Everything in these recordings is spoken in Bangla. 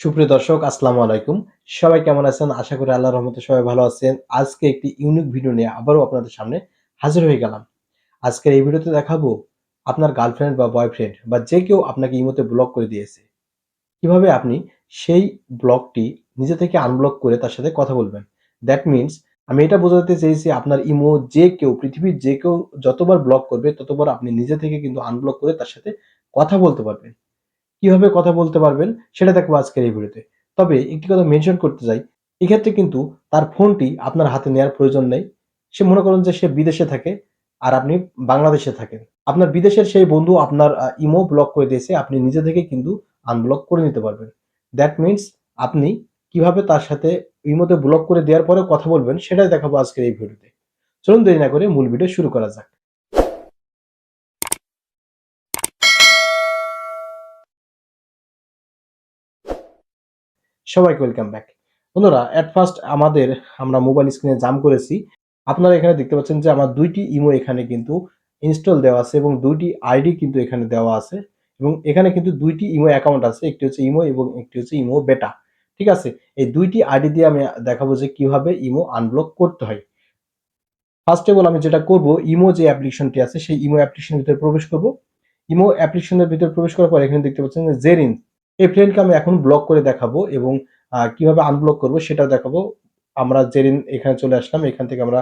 সুপ্রিয় দর্শক, আসসালামু আলাইকুম। সবাই কেমন আছেন? আশা করি আল্লাহর রহমতে সবাই ভালো আছেন। আজকে একটি ইউনিক ভিডিও নিয়ে আবারও আপনাদের সামনে হাজির হয়ে গেলাম। আজকের এই ভিডিওতে দেখাবো আপনার গার্লফ্রেন্ড বা বয়ফ্রেন্ড বা যে কেউ আপনাকে ইমোতে ব্লক করে দিয়েছে। কীভাবে আপনি সেই ব্লকটি নিজে থেকে আনব্লক করে তার সাথে কথা বলবেন? দ্যাট মিন্স আমি এটা বোঝাতে চেয়েছি, আপনার ইমো যে কেউ, পৃথিবীর যে কেউ যতবার ব্লক করবে, ততবার আপনি নিজে থেকে কিন্তু আনব্লক করে তার সাথে কথা বলতে পারবেন। কীভাবে কথা বলতে পারবেন সেটা দেখব আজকের এই ভিডিওতে। তবে একটি কথা মেনশন করতে চাই, এক্ষেত্রে কিন্তু তার ফোনটি আপনার হাতে নেওয়ার প্রয়োজন নেই। সে মনে করুন যে সে বিদেশে থাকে আর আপনি বাংলাদেশে থাকেন। আপনার বিদেশের সেই বন্ধু আপনার ইমো ব্লক করে দিয়েছে, আপনি নিজে থেকে কিন্তু আনব্লক করে নিতে পারবেন। দ্যাট মিন্স আপনি কীভাবে তার সাথে ইমোতে ব্লক করে দেওয়ার পরেও কথা বলবেন সেটাই দেখাবো আজকের এই ভিডিওতে। চলুন দেরি না করে মূল ভিডিও শুরু করা যাক। সবাইকে ওয়েলকাম ব্যাক বন্ধুরা অ্যাট ফার্স্ট আমাদের আমরা মোবাইল স্ক্রিনে জাম করেছি। আপনারা এখানে দেখতে পাচ্ছেন যে আমার দুইটি ইমো এখানে কিন্তু ইনস্টল দেওয়া আছে এবং দুইটি আইডি কিন্তু এখানে দেওয়া আছে এবং এখানে কিন্তু দুইটি ইমো অ্যাকাউন্ট আছে, একটি হচ্ছে ইমো এবং একটি হচ্ছে ইমো বেটা ঠিক আছে? এই দুইটি আইডি দিয়ে আমি দেখাবো যে কীভাবে ইমো আনব্লক করতে হয়। ফার্স্ট অফ অল আমি যেটা করব ইমো যে অ্যাপ্লিকেশনটি আছে, সেই ইমো অ্যাপ্লিকেশনের ভিতরে প্রবেশ করব। ইমো অ্যাপ্লিকেশনের ভিতরে প্রবেশ করার পর এখানে দেখতে পাচ্ছেন যে জেরিন এই ফ্রেন্ডকে আমি এখন ব্লক করে দেখাবো এবং কীভাবে আনব্লক করব সেটাও দেখাবো। আমরা জেরিন এখানে চলে আসলাম, এখান থেকে আমরা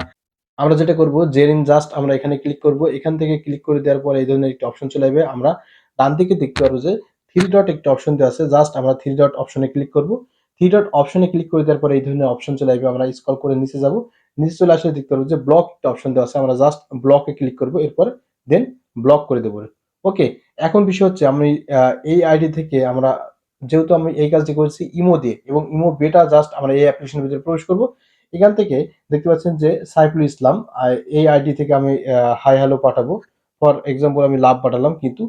আমরা যেটা করব, জেরিন জাস্ট আমরা এখানে ক্লিক করব। এখান থেকে ক্লিক করে দেওয়ার পর এই ধরনের একটি অপশন চলে আসবে। আমরা ডান দিকে দেখতে পারব যে থ্রি ডট একটি অপশন দেওয়া আছে। জাস্ট আমরা থ্রি ডট অপশনে ক্লিক করব। থ্রি ডট অপশনে ক্লিক করে দেওয়ার পর এই ধরনের অপশন চলে আসবে। আমরা স্কল করে নিচে যাব। নিচে চলে আসলে দেখতে পারব যে ব্লক একটা অপশন দেওয়া আছে। আমরা জাস্ট ব্লকে ক্লিক করব। এরপর দেন ব্লক করে দেবো। ওকে এখন বিষয় হচ্ছে আমি এই আইডি থেকে আমরা যেহেতু আমি এই কাজটি করেছি ইমো দিয়ে এবং ইমো বেটা জাস্ট আমরা এই অ্যাপ্লিকেশনের ভিতরে প্রবেশ করব। এখান থেকে দেখতে পাচ্ছেন যে সাইফুল ইসলাম এই আইডি থেকে আমি হাই হ্যালো পাঠাবো। ফর এক্সাম্পল আমি লাভ পাঠালাম কিন্তু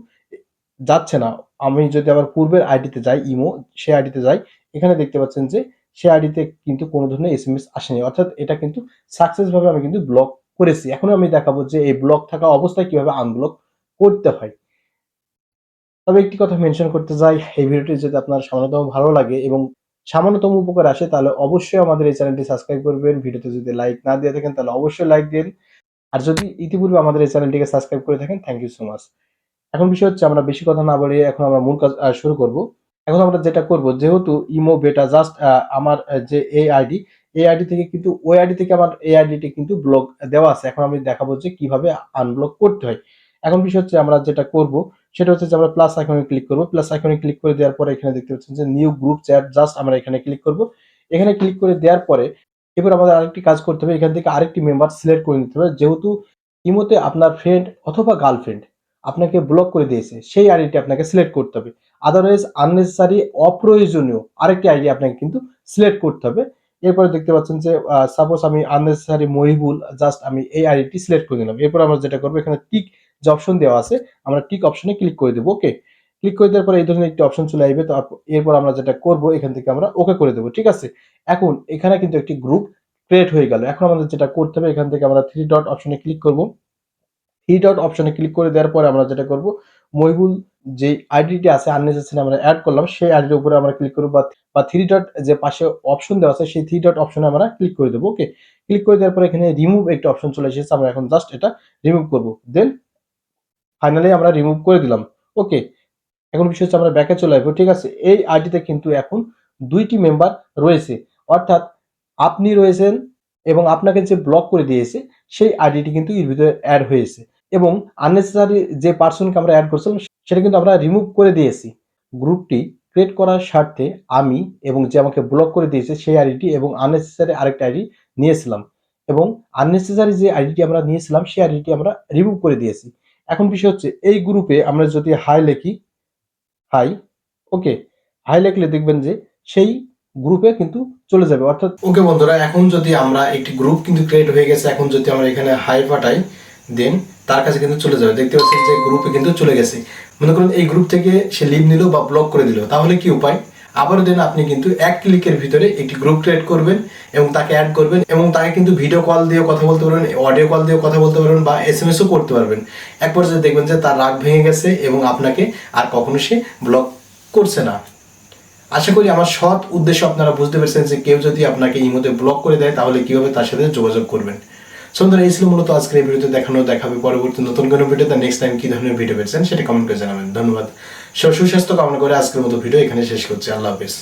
যাচ্ছে না। আমি যদি আবার পূর্বের আইডিতে যাই, ইমো, সে আইডিতে যাই, এখানে দেখতে পাচ্ছেন যে সে আইডিতে কিন্তু কোনো ধরনের এস এম এস আসেনি। অর্থাৎ এটা কিন্তু সাকসেস ভাবে আমি কিন্তু ব্লক করেছি। এখন আমি দেখাবো যে এই ব্লক থাকা অবস্থায় কীভাবে আনব্লক করতে হয়। তবে একটি কথা মেনশন করতে চাই এই ভিডিওটি যদি আপনার সামান্যতম ভালো লাগে এবং সামান্যতম উপকার আসে, তাহলে অবশ্যই আমাদের এই চ্যানেলটি সাবস্ক্রাইব করবেন। ভিডিওতে যদি লাইক না দিয়ে থাকেন, তাহলে অবশ্যই লাইক দিন। আর যদি ইতিপূর্বে আমাদের এই চ্যানেলটিকে সাবস্ক্রাইব করে থাকেন থ্যাংক ইউ সো মাচ এখন বিষয় হচ্ছে, আমরা বেশি কথা না বাড়িয়ে এখন আমরা মূল কাজ শুরু করব। এখন আমরা যেটা করব, যেহেতু ইমো বেটা জাস্ট আমার যে এই আইডি এই আইডি থেকে কিন্তু ওই আইডি থেকে আমার এই আইডিটি কিন্তু ব্লক দেওয়া আছে। এখন আমি দেখাবো যে কীভাবে আনব্লক করতে হয়। এখন বিষয় হচ্ছে, আমরা যেটা করব সেটা হচ্ছে যে আমরা প্লাস আইকনে ক্লিক করব। প্লাস আইকনে ক্লিক করে দেওয়ার পরে এখানে দেখতে পাচ্ছেন যে নিউ গ্রুপ চ্যাট জাস্ট আমরা এখানে ক্লিক করব। এখানে ক্লিক করে দেওয়ার পরে এবার আমাদের আরেকটি কাজ করতে হবে। এখান থেকে আরেকটি মেম্বার সিলেক্ট করে নিতে হবে। যেহেতু ইমোতে আপনার ফ্রেন্ড অথবা গার্লফ্রেন্ড আপনাকে ব্লক করে দিয়েছে, সেই আইডিটি আপনাকে সিলেক্ট করতে হবে। আদারওয়াইজ আননেসেসারি অপ্রয়োজনীয় আরেকটি আইডি আপনাকে কিন্তু সিলেক্ট করতে হবে। এরপরে দেখতে পাচ্ছেন যে সাপোজ আমি আননেসেসারি মহিবুল জাস্ট আমি এই আইডিটি সিলেক্ট করে নিলাম এরপর আমরা যেটা করব, এখানে টিক যে অপশন দেওয়া আছে, আমরা টিক অপশনে ক্লিক করে দেবো ওকে ক্লিক করে দেওয়ার পরে এই ধরনের একটি অপশন চলে আসবে, তো এরপর আমরা যেটা করব, এখান থেকে আমরা ওকে করে দেবো, ঠিক আছে? এখন এখানে কিন্তু একটি গ্রুপ ক্রিয়েট হয়ে গেল, এখন আমাদের যেটা করতে হবে, এখান থেকে আমরা থ্রি ডট অপশনে ক্লিক করব। থ্রি ডট অপশনে ক্লিক করে দেওয়ার পরে আমরা যেটা করব, মহিবুল যে আইডিটি আছে আননেসেসারি আমরা অ্যাড করলাম, সেই আইডির উপরে আমরা ক্লিক করব, বা থ্রি ডট যে পাশে অপশন দেওয়া আছে, সেই থ্রি ডট অপশনে আমরা ক্লিক করে দেবো ওকে ক্লিক করে দেওয়ার পরে এখানে রিমুভ একটা অপশন চলে এসেছে, আমরা এখন জাস্ট এটা রিমুভ করব দেন ফাইনালি আমরা রিমুভ করে দিলাম। ওকে এখন বিষয় হচ্ছে আমরা ব্যাকে চলে আসব, ঠিক আছে? এই আইডিতে কিন্তু এখন দুইটি মেম্বার রয়েছে। অর্থাৎ আপনি রয়েছেন এবং আপনাকে যে ব্লক করে দিয়েছে, সেই আইডিটি কিন্তু এর ভিতরে অ্যাড হয়েছে। এবং আননেসেসারি যে পার্সনকে আমরা অ্যাড করছিলাম, সেটা কিন্তু আমরা রিমুভ করে দিয়েছি। গ্রুপটি ক্রিয়েট করার স্বার্থে আমি এবং যে আমাকে ব্লক করে দিয়েছে, সেই আইডিটি এবং আননেসেসারি আরেকটা আইডি নিয়েছিলাম। এবং আননেসেসারি যে আইডিটি আমরা নিয়েছিলাম, সেই আইডিটি আমরা রিমুভ করে দিয়েছি। এখন বিষয় হচ্ছে, এই গ্রুপে আমরা যদি হাই লেখি হাই ওকে হাই লেখলে দেখবেন যে সেই গ্রুপে কিন্তু চলে যাবে, অর্থাৎ ওকে বন্ধুরা, এখন যদি আমরা একটি গ্রুপ কিন্তু ক্রিয়েট হয়ে গেছে, এখন যদি আমরা এখানে হাই পাঠাই দেন তার কাছে কিন্তু চলে যাবে। দেখতে পাচ্ছেন যে গ্রুপে কিন্তু চলে গেছে। মনে করুন এই গ্রুপ থেকে সে লিভ নিল বা ব্লক করে দিল, তাহলে কি উপায়? আবার দেন আপনি কিন্তু এক ক্লিকের ভিতরে একটি গ্রুপ ক্রিয়েট করবেন এবং তাকে অ্যাড করবেন এবং তাকে কিন্তু ভিডিও কল দিয়ে কথা বলতে পারবেন অডিও কল দিয়ে কথা বলতে পারবেন বা এস এম এসও করতে পারবেন। এক পর্যায়ে দেখবেন যে তার রাগ ভেঙে গেছে এবং আপনাকে আর কখনো সে ব্লক করছে না। আশা করি আমার সৎ উদ্দেশ্য আপনারা বুঝতে পেরেছেন যে কেউ যদি আপনাকে এই মধ্যে ব্লক করে দেয়, তাহলে কীভাবে তার সাথে যোগাযোগ করবেন। সুন্দর, এই ছিল মূলত আজকের এই ভিডিওতে দেখানো, দেখাবে পরবর্তী নতুন কোনো ভিডিওতে নেক্সট টাইম কী ধরনের ভিডিও পেয়েছেন সেটা কমেন্ট করে জানাবেন। ধন্যবাদ। সুস্বাস্থ্য কামনা করে আজকের মতো ভিডিও এখানে শেষ করছি। আল্লাহ হাফিজ।